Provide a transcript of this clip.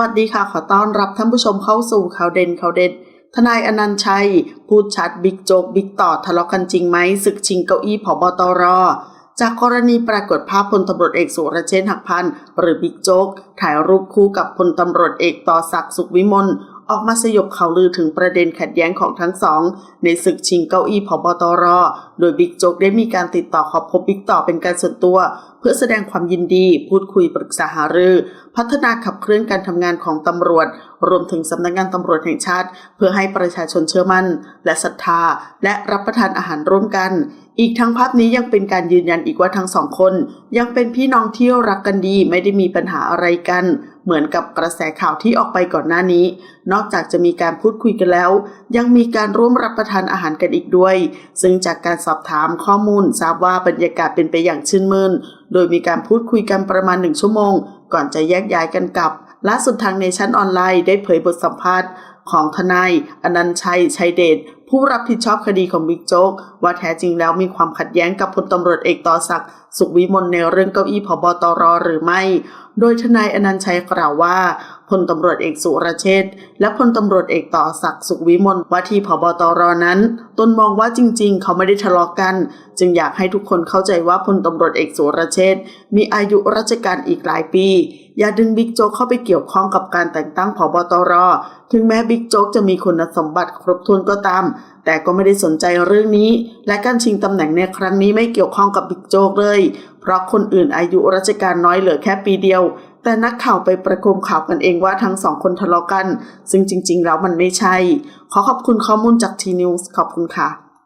วัสดีค่ะ ขอต้อนรับท่านผู้ชมเข้าสู่ข่าวเด่นข่าวเด็ด ทนายอนันต์ชัย พูดชัดบิ๊กโจ๊กบิ๊กต่อทะเลาะกันจริงไหมศึกชิงเก้าอี้ผบตร จากกรณีปรากฏภาพพลตำรวจเอกสุรเชษฐ์หักพันหรือบิ๊กโจ๊กถ่ายรูปคู่กับพลตำรวจเอกต่อศักดิ์สุขวิมล ออกมาสยบข่าวลือถึงประเด็นขัดแย้งของทั้งสอง ในศึกชิงเก้าอี้ผบตร โดยบิ๊กโจ๊กได้มีการติดต่อขอพบบิ๊กต่อเป็นการส่วนตัว เพื่อแสดงความยินดี พูดคุยปรึกษาหารือ พัฒนาขับเคลื่อนการทำงานของตำรวจ รวมถึงสำนักงานตำรวจแห่งชาติ เพื่อให้ประชาชนเชื่อมั่น และศรัทธา และรับประทานอาหารร่วมกันอีกทั้งภาพนี้ยังเป็นการยืนยันอีกว่าทั้งสองคน ยังเป็นพี่น้องที่รักกันดีไม่ได้มีปัญหาอะไรกัน เหมือนกับกระแสข่าวที่ออกไปก่อนหน้านี้ นอกจากจะมีการพูดคุยกันแล้ว ยังมีการร่วมรับประทานอาหารกันอีกด้วย ซึ่งจากการสอบถามข้อมูลทราบว่าบรรยากาศเป็นไปอย่างชื่นมื่น โดยมีการพูดคุยกันประมาณหนึ่งชั่วโมง ก่อนจะแยกย้ายกันกลับล่าสุดทางเนชั่นออนไลน์ได้เผยบทสัมภาษณ์ของทนายอนันต์ชัย ชัยเดชผู้รับผิดชอบคดีของบิ๊กโจ๊กว่าแท้จริงแล้วมีความขัดแย้งกับพลตำรวจเอกต่อศักดิ์สุขวิมลในเรื่องเก้าอี้ผบตรหรือไม่โดยทนายอนันชัยกล่าวว่าพลตำรวจเอกสุรเชษและพลตำรวจเอกต่อศักดิ์สุขวิมลว่าที่ผบตรนั้น ตนมองว่าจริงๆ เขาไม่ได้ทะเลาะกัน จึงอยากให้ทุกคนเข้าใจว่าพลตำรวจเอกสุรเชษมีอายุราชการอีกหลายปี อย่าดึงบิ๊กโจ๊กเข้าไปเกี่ยวข้องกับการแต่งตั้งผบตรถึงแม้บิ๊กโจ๊กจะมีคุณสมบัติครบถ้วนก็ตาม แต่ก็ไม่ได้สนใจเรื่องนี้ และการชิงตำแหน่งในครั้งนี้ไม่เกี่ยวข้องกับบิ๊กโจ๊กเลย เพราะคนอื่นอายุราชการน้อยเหลือแค่ปีเดียว แต่นักข่าวไปประโคมข่าวกันเองว่าทั้งสองคนทะเลาะกัน ซึ่งจริง ๆ แล้วมันไม่ใช่ ขอขอบคุณข้อมูลจากทีนิวส์ขอบคุณค่ะ